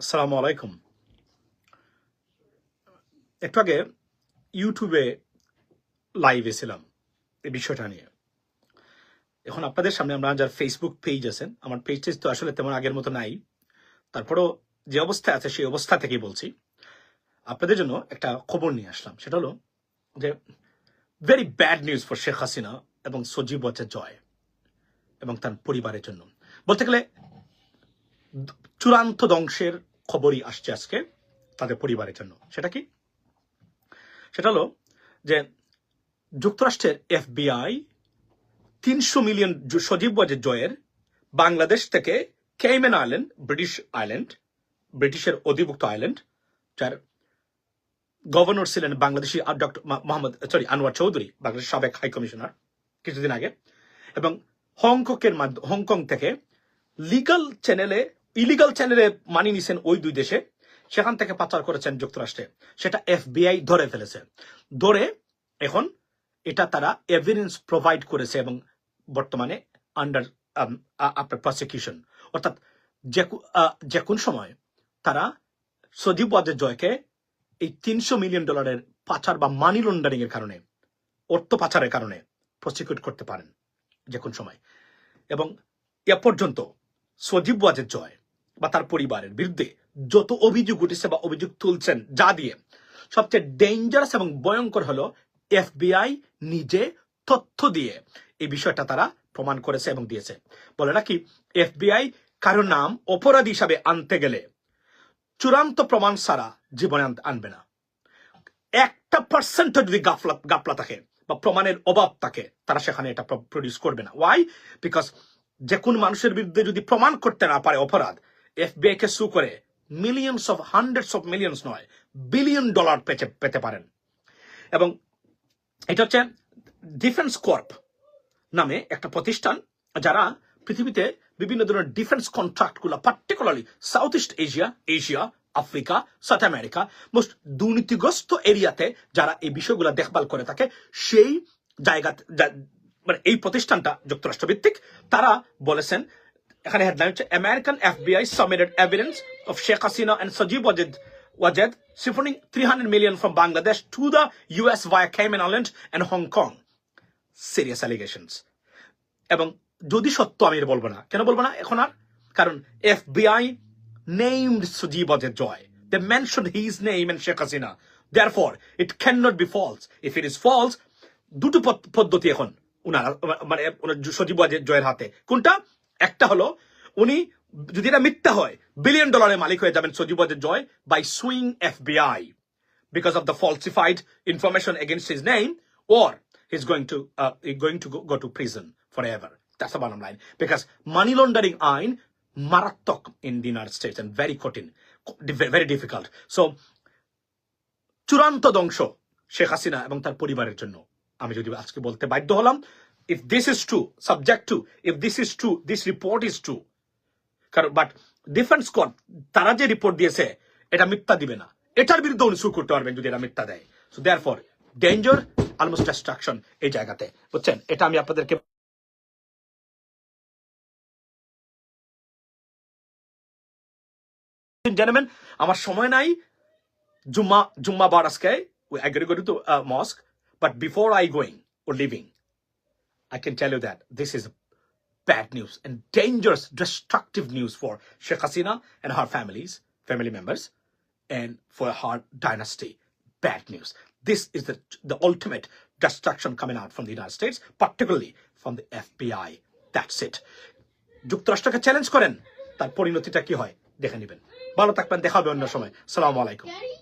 আসসালামু আলাইকুম। একটু আগে ইউটিউবে লাইভে ছিলাম এই বিষয়টা নিয়ে। এখন আপনাদের সামনে আমরা যার ফেসবুক পেজ আছেন, আমার পেজ টেজ তো আসলে তেমন আগের মতো নাই, তারপরও যে অবস্থায় আছে সেই অবস্থা থেকেই বলছি। আপনাদের জন্য একটা খবর নিয়ে আসলাম, সেটা হলো যে very bad news for Sheikh Hasina এবং সজীব ওয়াচা জয় এবং তার পরিবারের জন্য। বলতে গেলে চূড়ান্ত ধ্বংসের খবরই আসছে আজকে তাদের পরিবারের জন্য। সেটা কি? সেটা হলো যে যুক্তরাষ্ট্রের এফবিআই তিনশো মিলিয়ন সজীব ওয়াজেদ জয়ের বাংলাদেশ থেকে কেইমেন আইল্যান্ড, ব্রিটিশ আইল্যান্ড, ব্রিটিশের অধিভুক্ত আইল্যান্ড, যার গভর্নর ছিলেন বাংলাদেশি ডক্টর মোহাম্মদ, সরি, আনোয়ার চৌধুরী বাংলাদেশের সাবেক হাই কমিশনার কিছুদিন আগে এবং হংকংয়ের মাধ্য- হংকং থেকে লিগাল চ্যানেলে ইলিগাল চ্যানেলে মানি নিছেন ওই দুই দেশে, সেখান থেকে পাচার করেছেন যুক্তরাষ্ট্রে। সেটা এফবিআই ধরে ফেলেছে। ধরে এখন এটা তারা এভিডেন্স প্রোভাইড করেছে এবং বর্তমানে আন্ডার আপনার প্রসিকিউশন অর্থাৎ যে কোন সময় তারা সজীব ওয়াজের জয়কে এই তিনশো মিলিয়ন ডলারের পাচার বা মানি লন্ডারিং এর কারণে, অর্থ পাচারের কারণে প্রসিকিউট করতে পারেন যে কোন সময়। এবং এ পর্যন্ত সজীব ওয়াজের জয় বা তার পরিবারের বিরুদ্ধে যত অভিযোগ উঠেছে বা অভিযোগ তুলছেন যা দিয়ে, সবচেয়ে ডেঞ্জারাস এবং ভয়ঙ্কর হলো এফবিআই নিজে তথ্য দিয়ে এই বিষয়টা তারা প্রমাণ করেছে এবং দিয়েছে। বলে নাকি এফবিআই কারও নাম অপরাধী হিসাবে আনতে গেলে চূড়ান্ত প্রমাণ ছাড়া জীবনে আনবে না। একটা পার্সেন্ট যদি গাফলা গাফলা থাকে বা প্রমাণের অভাব থাকে, তারা সেখানে এটা প্রডিউস করবে না। ওয়াই বিকজ যে কোন মানুষের বিরুদ্ধে যদি প্রমাণ করতে না পারে অপরাধ এফবিআই কে সু করে millions of hundreds of millions নয় বিলিয়ন ডলার পেতে পারেন। এবং এটা হচ্ছে ডিফেন্স কর্প নামে একটা প্রতিষ্ঠান, যারা পৃথিবীতে বিভিন্ন ধরনের defence কন্ট্রাক্টগুলা particularly south east Asia Asia Africa south America most দুর্নীতিগ্রস্ত এরিয়াতে যারা এই বিষয়গুলো দেখভাল করে থাকে, সেই জায়গা মানে এই প্রতিষ্ঠানটা যুক্তরাষ্ট্র ভিত্তিক তারা বলেছেন এখানে হেডলাইন হচ্ছে American FBI submitted evidence of Sheikh Hasina and Sajeeb Wazed Wazed siphoning 300 million from Bangladesh to the US via Cayman Islands and Hong Kong. Serious allegations এবং যদি সত্য আমি এটা বলব না, কেন বলব না? এখন আর। কারণ FBI named Sajeeb Wazed Joy they mention his name and Sheikh Hasina therefore it can not be false if it is false দুটো পদ্ধতি এখন। উনার মানে সজীব জয়ের হাতে। কোনটা? একটা হলো উনি যদি এটা মিথ্যা হয় বিলিয়ন ডলারের মালিক হয়ে যাবেন Sajeeb Joy by suing FBI because of the falsified information against his name, or he's going to uh, going to go, go to prison forever. That's the bottom line. Because money laundering ain marathok in the United States and very cotton, very difficult. So চূড়ান্ত ধ্বংস শেখ হাসিনা এবং তার পরিবারের জন্য আমি যদি আজকে বলতে বাধ্য হলাম if this is true subject to if this is true this report is true কারণ বাট ডিফেন্স কোর্ট তারা যে রিপোর্ট দিয়েছে এটা মিথ্যা দিবে এটার বিরুদ্ধে উনি সু করতে পারবেন যদি এটা মিথ্যা দেয়। So therefore danger almost destruction এই জায়গাতে। বুঝছেন? এটা আমি আপনাদেরকে জেনেমেন আমার সময় নাই। জুম্মা জুম্মা বার আজকে to the uh, mosque, but before I going or leaving, I can tell you that this is bad news and dangerous, destructive news for Sheikh Hasina and her families, family members, and for her dynasty. Bad news. This is the, the ultimate destruction coming out from the United States, particularly from the FBI. That's it. যুক্তরাষ্ট্রকে challenge করেন তার পরিণতিটা কি হয় দেখে নেবেন ভালো থাকবেন দেখা হবে অন্য সময় সালাম আলাইকুম Daddy?